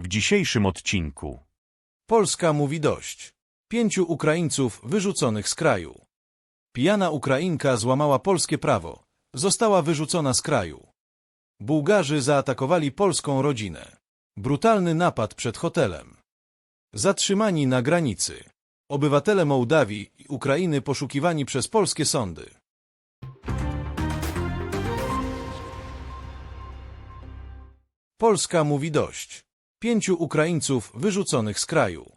W dzisiejszym odcinku Polska mówi dość. Pięciu Ukraińców wyrzuconych z kraju. Pijana Ukrainka złamała polskie prawo. Została wyrzucona z kraju. Bułgarzy zaatakowali polską rodzinę. Brutalny napad przed hotelem. Zatrzymani na granicy. Obywatele Mołdawii i Ukrainy poszukiwani przez polskie sądy. Polska mówi dość. Pięciu Ukraińców wyrzuconych z kraju.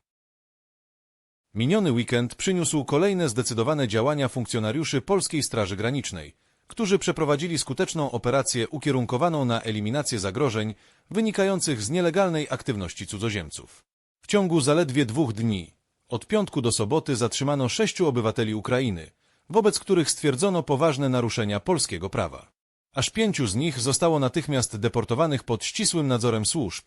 Miniony weekend przyniósł kolejne zdecydowane działania funkcjonariuszy Polskiej Straży Granicznej, którzy przeprowadzili skuteczną operację ukierunkowaną na eliminację zagrożeń wynikających z nielegalnej aktywności cudzoziemców. W ciągu zaledwie dwóch dni, od piątku do soboty, zatrzymano sześciu obywateli Ukrainy, wobec których stwierdzono poważne naruszenia polskiego prawa. Aż pięciu z nich zostało natychmiast deportowanych pod ścisłym nadzorem służb,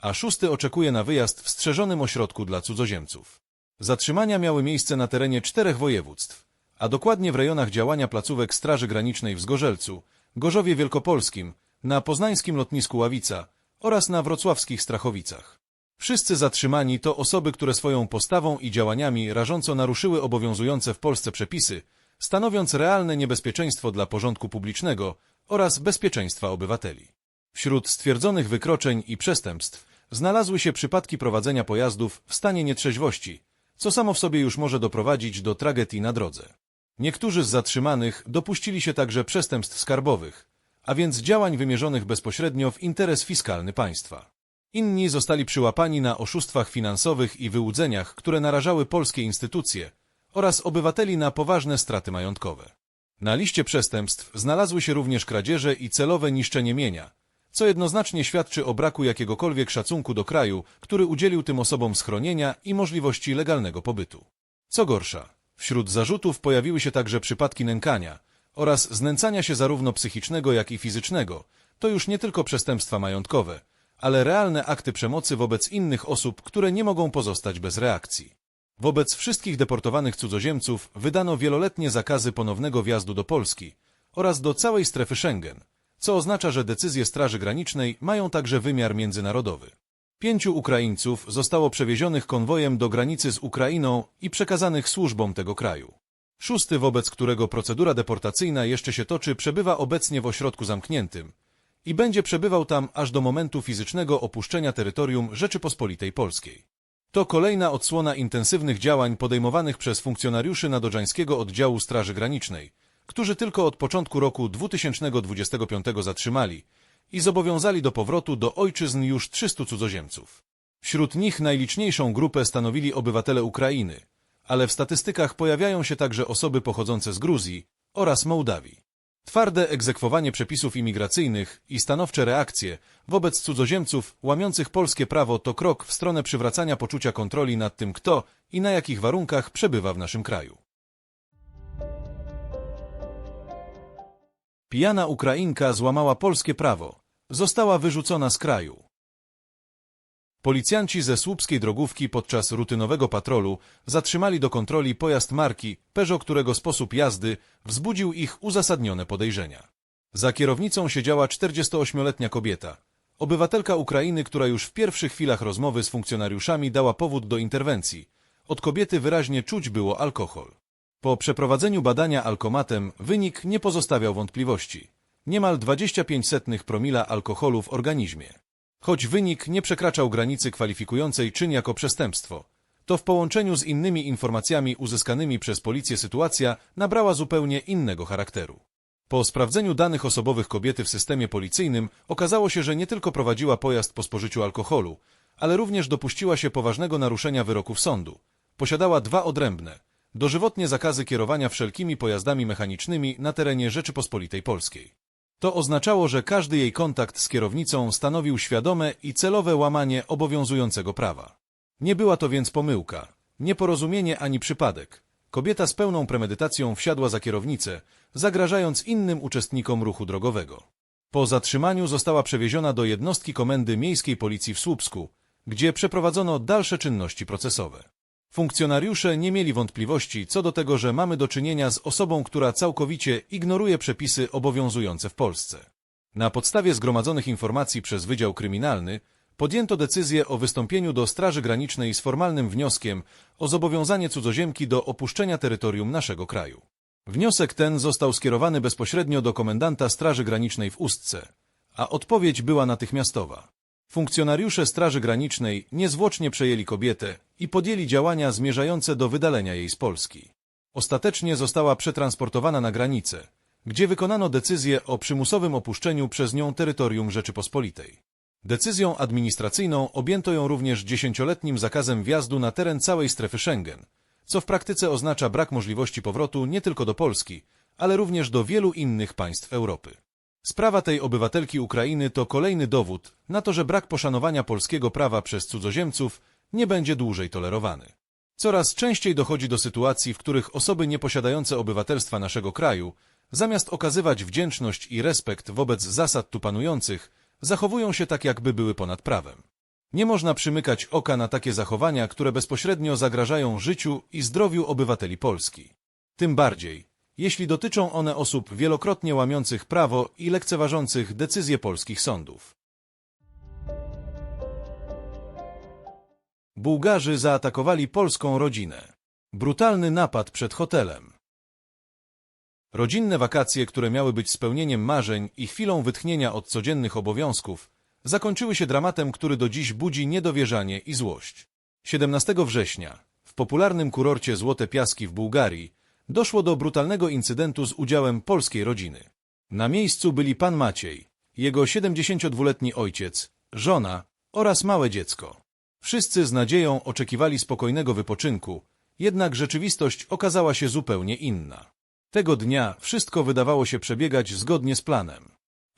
a szósty oczekuje na wyjazd w strzeżonym ośrodku dla cudzoziemców. Zatrzymania miały miejsce na terenie czterech województw, a dokładnie w rejonach działania placówek Straży Granicznej w Zgorzelcu, Gorzowie Wielkopolskim, na poznańskim lotnisku Ławica oraz na wrocławskich Strachowicach. Wszyscy zatrzymani to osoby, które swoją postawą i działaniami rażąco naruszyły obowiązujące w Polsce przepisy, stanowiąc realne niebezpieczeństwo dla porządku publicznego oraz bezpieczeństwa obywateli. Wśród stwierdzonych wykroczeń i przestępstw znalazły się przypadki prowadzenia pojazdów w stanie nietrzeźwości, co samo w sobie już może doprowadzić do tragedii na drodze. Niektórzy z zatrzymanych dopuścili się także przestępstw skarbowych, a więc działań wymierzonych bezpośrednio w interes fiskalny państwa. Inni zostali przyłapani na oszustwach finansowych i wyłudzeniach, które narażały polskie instytucje oraz obywateli na poważne straty majątkowe. Na liście przestępstw znalazły się również kradzieże i celowe niszczenie mienia, co jednoznacznie świadczy o braku jakiegokolwiek szacunku do kraju, który udzielił tym osobom schronienia i możliwości legalnego pobytu. Co gorsza, wśród zarzutów pojawiły się także przypadki nękania oraz znęcania się zarówno psychicznego, jak i fizycznego. To już nie tylko przestępstwa majątkowe, ale realne akty przemocy wobec innych osób, które nie mogą pozostać bez reakcji. Wobec wszystkich deportowanych cudzoziemców wydano wieloletnie zakazy ponownego wjazdu do Polski oraz do całej strefy Schengen, co oznacza, że decyzje Straży Granicznej mają także wymiar międzynarodowy. Pięciu Ukraińców zostało przewiezionych konwojem do granicy z Ukrainą i przekazanych służbom tego kraju. Szósty, wobec którego procedura deportacyjna jeszcze się toczy, przebywa obecnie w ośrodku zamkniętym i będzie przebywał tam aż do momentu fizycznego opuszczenia terytorium Rzeczypospolitej Polskiej. To kolejna odsłona intensywnych działań podejmowanych przez funkcjonariuszy Nadodżańskiego Oddziału Straży Granicznej, którzy tylko od początku roku 2025 zatrzymali i zobowiązali do powrotu do ojczyzn już 300 cudzoziemców. Wśród nich najliczniejszą grupę stanowili obywatele Ukrainy, ale w statystykach pojawiają się także osoby pochodzące z Gruzji oraz Mołdawii. Twarde egzekwowanie przepisów imigracyjnych i stanowcze reakcje wobec cudzoziemców łamiących polskie prawo to krok w stronę przywracania poczucia kontroli nad tym, kto i na jakich warunkach przebywa w naszym kraju. Pijana Ukrainka złamała polskie prawo. Została wyrzucona z kraju. Policjanci ze słupskiej drogówki podczas rutynowego patrolu zatrzymali do kontroli pojazd marki Peugeot, którego sposób jazdy wzbudził ich uzasadnione podejrzenia. Za kierownicą siedziała 48-letnia kobieta, obywatelka Ukrainy, która już w pierwszych chwilach rozmowy z funkcjonariuszami dała powód do interwencji. Od kobiety wyraźnie czuć było alkohol. Po przeprowadzeniu badania alkomatem wynik nie pozostawiał wątpliwości. Niemal 25 promila alkoholu w organizmie. Choć wynik nie przekraczał granicy kwalifikującej czyn jako przestępstwo, to w połączeniu z innymi informacjami uzyskanymi przez policję sytuacja nabrała zupełnie innego charakteru. Po sprawdzeniu danych osobowych kobiety w systemie policyjnym okazało się, że nie tylko prowadziła pojazd po spożyciu alkoholu, ale również dopuściła się poważnego naruszenia wyroków sądu. Posiadała dwa odrębne, dożywotnie zakazy kierowania wszelkimi pojazdami mechanicznymi na terenie Rzeczypospolitej Polskiej. To oznaczało, że każdy jej kontakt z kierownicą stanowił świadome i celowe łamanie obowiązującego prawa. Nie była to więc pomyłka, nieporozumienie ani przypadek. Kobieta z pełną premedytacją wsiadła za kierownicę, zagrażając innym uczestnikom ruchu drogowego. Po zatrzymaniu została przewieziona do jednostki Komendy Miejskiej Policji w Słupsku, gdzie przeprowadzono dalsze czynności procesowe. Funkcjonariusze nie mieli wątpliwości co do tego, że mamy do czynienia z osobą, która całkowicie ignoruje przepisy obowiązujące w Polsce. Na podstawie zgromadzonych informacji przez Wydział Kryminalny podjęto decyzję o wystąpieniu do Straży Granicznej z formalnym wnioskiem o zobowiązanie cudzoziemki do opuszczenia terytorium naszego kraju. Wniosek ten został skierowany bezpośrednio do komendanta Straży Granicznej w Ustce, a odpowiedź była natychmiastowa. Funkcjonariusze Straży Granicznej niezwłocznie przejęli kobietę i podjęli działania zmierzające do wydalenia jej z Polski. Ostatecznie została przetransportowana na granicę, gdzie wykonano decyzję o przymusowym opuszczeniu przez nią terytorium Rzeczypospolitej. Decyzją administracyjną objęto ją również dziesięcioletnim zakazem wjazdu na teren całej strefy Schengen, co w praktyce oznacza brak możliwości powrotu nie tylko do Polski, ale również do wielu innych państw Europy. Sprawa tej obywatelki Ukrainy to kolejny dowód na to, że brak poszanowania polskiego prawa przez cudzoziemców nie będzie dłużej tolerowany. Coraz częściej dochodzi do sytuacji, w których osoby nieposiadające obywatelstwa naszego kraju, zamiast okazywać wdzięczność i respekt wobec zasad tu panujących, zachowują się tak, jakby były ponad prawem. Nie można przymykać oka na takie zachowania, które bezpośrednio zagrażają życiu i zdrowiu obywateli Polski. Tym bardziej, jeśli dotyczą one osób wielokrotnie łamiących prawo i lekceważących decyzje polskich sądów. Bułgarzy zaatakowali polską rodzinę. Brutalny napad przed hotelem. Rodzinne wakacje, które miały być spełnieniem marzeń i chwilą wytchnienia od codziennych obowiązków, zakończyły się dramatem, który do dziś budzi niedowierzanie i złość. 17 września, w popularnym kurorcie Złote Piaski w Bułgarii, doszło do brutalnego incydentu z udziałem polskiej rodziny. Na miejscu byli pan Maciej, jego 72-letni ojciec, żona oraz małe dziecko. Wszyscy z nadzieją oczekiwali spokojnego wypoczynku, jednak rzeczywistość okazała się zupełnie inna. Tego dnia wszystko wydawało się przebiegać zgodnie z planem.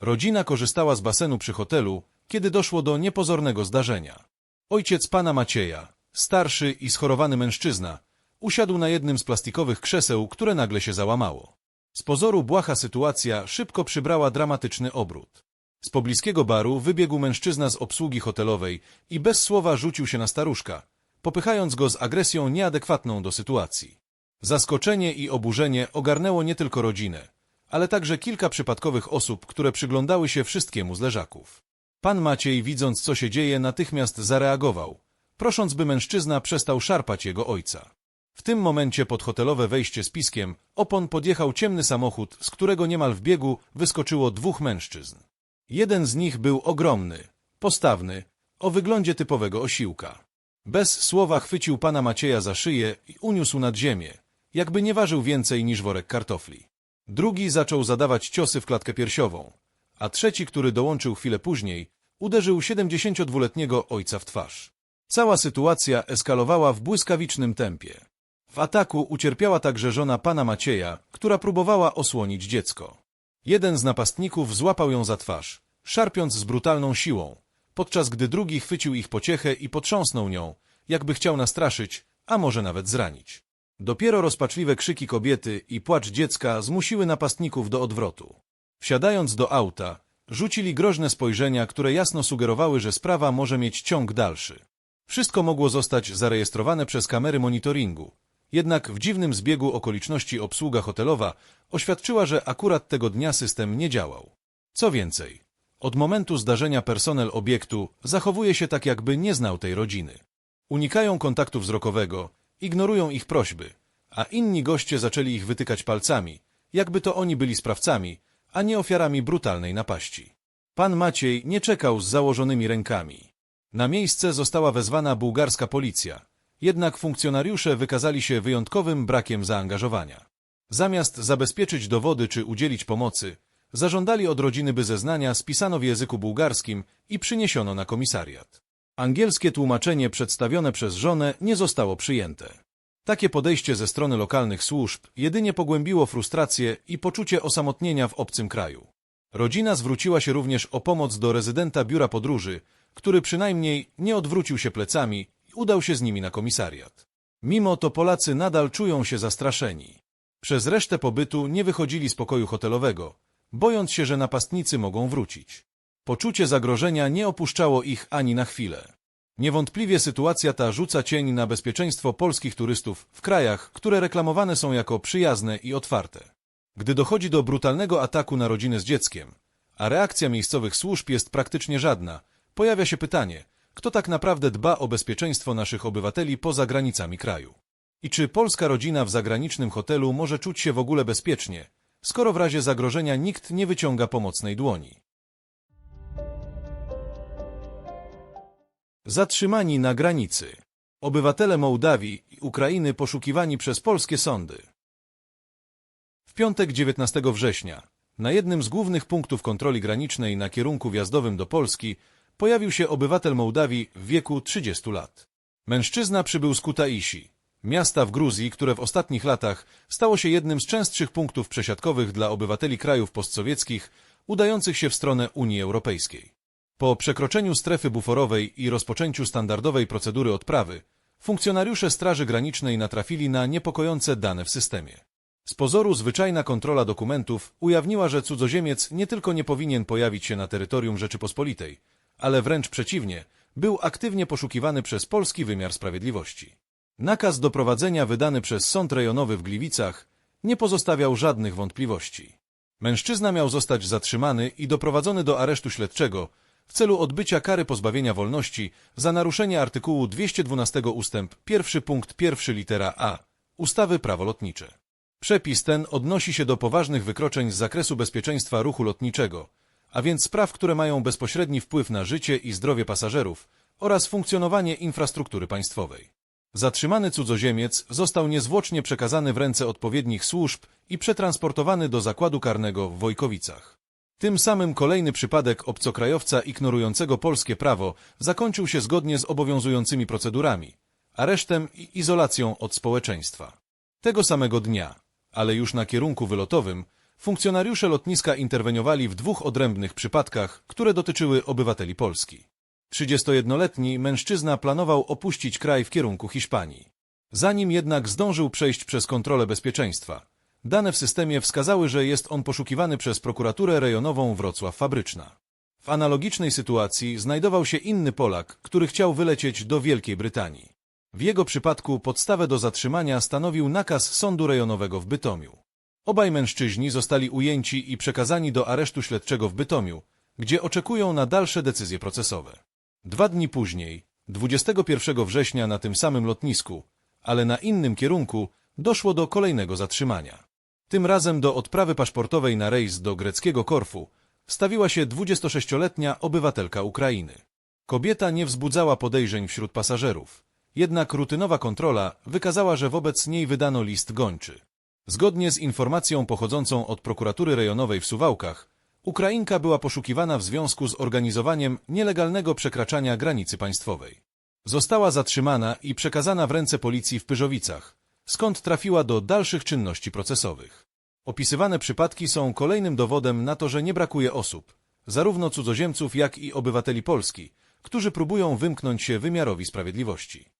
Rodzina korzystała z basenu przy hotelu, kiedy doszło do niepozornego zdarzenia. Ojciec pana Macieja, starszy i schorowany mężczyzna, usiadł na jednym z plastikowych krzeseł, które nagle się załamało. Z pozoru błaha sytuacja szybko przybrała dramatyczny obrót. Z pobliskiego baru wybiegł mężczyzna z obsługi hotelowej i bez słowa rzucił się na staruszka, popychając go z agresją nieadekwatną do sytuacji. Zaskoczenie i oburzenie ogarnęło nie tylko rodzinę, ale także kilka przypadkowych osób, które przyglądały się wszystkiemu z leżaków. Pan Maciej, widząc co się dzieje, natychmiast zareagował, prosząc, by mężczyzna przestał szarpać jego ojca. W tym momencie pod hotelowe wejście z piskiem opon podjechał ciemny samochód, z którego niemal w biegu wyskoczyło dwóch mężczyzn. Jeden z nich był ogromny, postawny, o wyglądzie typowego osiłka. Bez słowa chwycił pana Macieja za szyję i uniósł nad ziemię, jakby nie ważył więcej niż worek kartofli. Drugi zaczął zadawać ciosy w klatkę piersiową, a trzeci, który dołączył chwilę później, uderzył 72-letniego ojca w twarz. Cała sytuacja eskalowała w błyskawicznym tempie. W ataku ucierpiała także żona pana Macieja, która próbowała osłonić dziecko. Jeden z napastników złapał ją za twarz, szarpiąc z brutalną siłą, podczas gdy drugi chwycił ich pociechę i potrząsnął nią, jakby chciał nastraszyć, a może nawet zranić. Dopiero rozpaczliwe krzyki kobiety i płacz dziecka zmusiły napastników do odwrotu. Wsiadając do auta, rzucili groźne spojrzenia, które jasno sugerowały, że sprawa może mieć ciąg dalszy. Wszystko mogło zostać zarejestrowane przez kamery monitoringu, jednak w dziwnym zbiegu okoliczności obsługa hotelowa oświadczyła, że akurat tego dnia system nie działał. Co więcej, od momentu zdarzenia personel obiektu zachowuje się tak, jakby nie znał tej rodziny. Unikają kontaktu wzrokowego, ignorują ich prośby, a inni goście zaczęli ich wytykać palcami, jakby to oni byli sprawcami, a nie ofiarami brutalnej napaści. Pan Maciej nie czekał z założonymi rękami. Na miejsce została wezwana bułgarska policja, jednak funkcjonariusze wykazali się wyjątkowym brakiem zaangażowania. Zamiast zabezpieczyć dowody czy udzielić pomocy, zażądali od rodziny, by zeznania spisano w języku bułgarskim i przyniesiono na komisariat. Angielskie tłumaczenie przedstawione przez żonę nie zostało przyjęte. Takie podejście ze strony lokalnych służb jedynie pogłębiło frustrację i poczucie osamotnienia w obcym kraju. Rodzina zwróciła się również o pomoc do rezydenta biura podróży, który przynajmniej nie odwrócił się plecami udał się z nimi na komisariat. Mimo to Polacy nadal czują się zastraszeni. Przez resztę pobytu nie wychodzili z pokoju hotelowego, bojąc się, że napastnicy mogą wrócić. Poczucie zagrożenia nie opuszczało ich ani na chwilę. Niewątpliwie sytuacja ta rzuca cień na bezpieczeństwo polskich turystów w krajach, które reklamowane są jako przyjazne i otwarte. Gdy dochodzi do brutalnego ataku na rodzinę z dzieckiem, a reakcja miejscowych służb jest praktycznie żadna, pojawia się pytanie, kto tak naprawdę dba o bezpieczeństwo naszych obywateli poza granicami kraju? I czy polska rodzina w zagranicznym hotelu może czuć się w ogóle bezpiecznie, skoro w razie zagrożenia nikt nie wyciąga pomocnej dłoni? Zatrzymani na granicy. Obywatele Mołdawii i Ukrainy poszukiwani przez polskie sądy. W piątek 19 września na jednym z głównych punktów kontroli granicznej na kierunku wjazdowym do Polski pojawił się obywatel Mołdawii w wieku 30 lat. Mężczyzna przybył z Kutaisi, miasta w Gruzji, które w ostatnich latach stało się jednym z częstszych punktów przesiadkowych dla obywateli krajów postsowieckich udających się w stronę Unii Europejskiej. Po przekroczeniu strefy buforowej i rozpoczęciu standardowej procedury odprawy, funkcjonariusze Straży Granicznej natrafili na niepokojące dane w systemie. Z pozoru zwyczajna kontrola dokumentów ujawniła, że cudzoziemiec nie tylko nie powinien pojawić się na terytorium Rzeczypospolitej, ale wręcz przeciwnie, był aktywnie poszukiwany przez polski wymiar sprawiedliwości. Nakaz doprowadzenia wydany przez Sąd Rejonowy w Gliwicach nie pozostawiał żadnych wątpliwości. Mężczyzna miał zostać zatrzymany i doprowadzony do aresztu śledczego w celu odbycia kary pozbawienia wolności za naruszenie artykułu 212 ustęp 1 punkt 1 litera a ustawy Prawo lotnicze. Przepis ten odnosi się do poważnych wykroczeń z zakresu bezpieczeństwa ruchu lotniczego, a więc spraw, które mają bezpośredni wpływ na życie i zdrowie pasażerów oraz funkcjonowanie infrastruktury państwowej. Zatrzymany cudzoziemiec został niezwłocznie przekazany w ręce odpowiednich służb i przetransportowany do zakładu karnego w Wojkowicach. Tym samym kolejny przypadek obcokrajowca ignorującego polskie prawo zakończył się zgodnie z obowiązującymi procedurami, aresztem i izolacją od społeczeństwa. Tego samego dnia, ale już na kierunku wylotowym, funkcjonariusze lotniska interweniowali w dwóch odrębnych przypadkach, które dotyczyły obywateli Polski. 31-letni mężczyzna planował opuścić kraj w kierunku Hiszpanii. Zanim jednak zdążył przejść przez kontrolę bezpieczeństwa, dane w systemie wskazały, że jest on poszukiwany przez prokuraturę rejonową Wrocław Fabryczna. W analogicznej sytuacji znajdował się inny Polak, który chciał wylecieć do Wielkiej Brytanii. W jego przypadku podstawę do zatrzymania stanowił nakaz sądu rejonowego w Bytomiu. Obaj mężczyźni zostali ujęci i przekazani do aresztu śledczego w Bytomiu, gdzie oczekują na dalsze decyzje procesowe. Dwa dni później, 21 września na tym samym lotnisku, ale na innym kierunku, doszło do kolejnego zatrzymania. Tym razem do odprawy paszportowej na rejs do greckiego Korfu stawiła się 26-letnia obywatelka Ukrainy. Kobieta nie wzbudzała podejrzeń wśród pasażerów, jednak rutynowa kontrola wykazała, że wobec niej wydano list gończy. Zgodnie z informacją pochodzącą od prokuratury rejonowej w Suwałkach, Ukrainka była poszukiwana w związku z organizowaniem nielegalnego przekraczania granicy państwowej. Została zatrzymana i przekazana w ręce policji w Pyrzowicach, skąd trafiła do dalszych czynności procesowych. Opisywane przypadki są kolejnym dowodem na to, że nie brakuje osób, zarówno cudzoziemców, jak i obywateli Polski, którzy próbują wymknąć się wymiarowi sprawiedliwości.